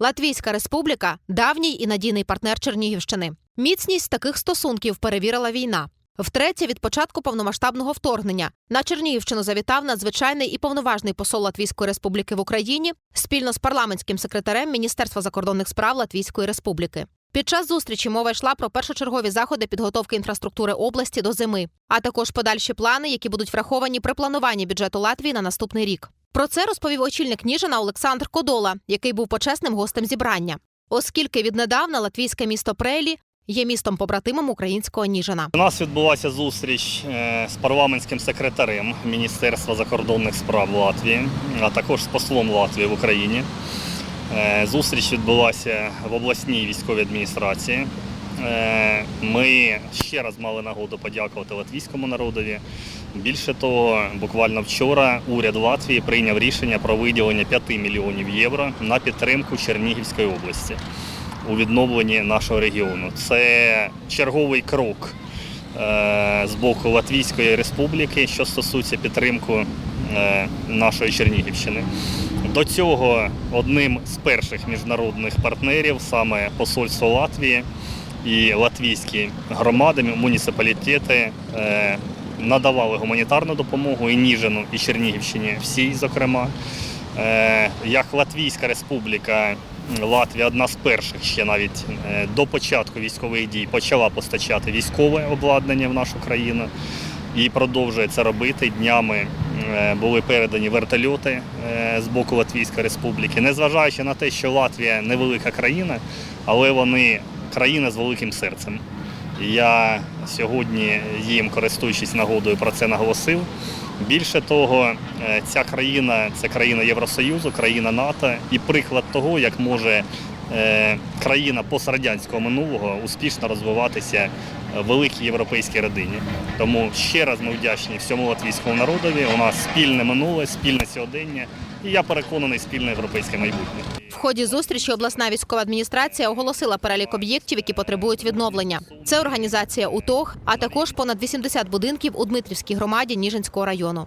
Латвійська республіка давній і надійний партнер Чернігівщини. Міцність таких стосунків перевірила війна. Втретє, від початку повномасштабного вторгнення на Чернігівщину завітав надзвичайний і повноважний посол Латвійської республіки в Україні спільно з парламентським секретарем Міністерства закордонних справ Латвійської республіки. Під час зустрічі мова йшла про першочергові заходи підготовки інфраструктури області до зими, а також подальші плани, які будуть враховані при плануванні бюджету Латвії на наступний рік. Про це розповів очільник Ніжина Олександр Кодола, який був почесним гостем зібрання. Оскільки віднедавна латвійське місто Прелі є містом побратимом українського Ніжина. У нас відбулася зустріч е, з парламентським секретарем Міністерства закордонних справ Латвії, а також з послом Латвії в Україні. Е, Зустріч відбулася в обласній військовій адміністрації. Е, Ми ще раз мали нагоду подякувати латвійському народові. Більше того, буквально вчора уряд Латвії прийняв рішення про виділення 5 мільйонів євро на підтримку Чернігівської області у відновленні нашого регіону. Це черговий крок е, з боку Латвійської республіки, що стосується підтримки е, нашої Чернігівщини. До цього одним з перших міжнародних партнерів саме посольство Латвії і латвійські громади, муніципалітети е, надавали гуманітарну допомогу і Ніжину, і Чернігівщині, всій, зокрема. Е, Як Латвійська республіка, Латвія одна з перших ще навіть е, до початку військових дій почала постачати військове обладнання в нашу країну і продовжує це робити. Днями були передані вертольоти з боку Латвійської республіки. Незважаючи на те, що Латвія невелика країна, але вони країна з великим серцем. Я сьогодні їм, користуючись нагодою, про це наголосив. Більше того, е, ця країна це країна Євросоюзу, країна НАТО і приклад того, як може е, країна пострадянського минулого успішно розвиватися в великій європейській родині. Тому ще раз ми вдячні всьому латвійському народові. У нас спільне минуле, спільне сьогодення, і я переконаний, спільне європейське майбутнє. В ході зустрічі обласна військова адміністрація оголосила перелік об'єктів, які потребують відновлення. Це організація УТОГ, а також понад 80 будинків у Дмитрівській громаді Ніжинського району.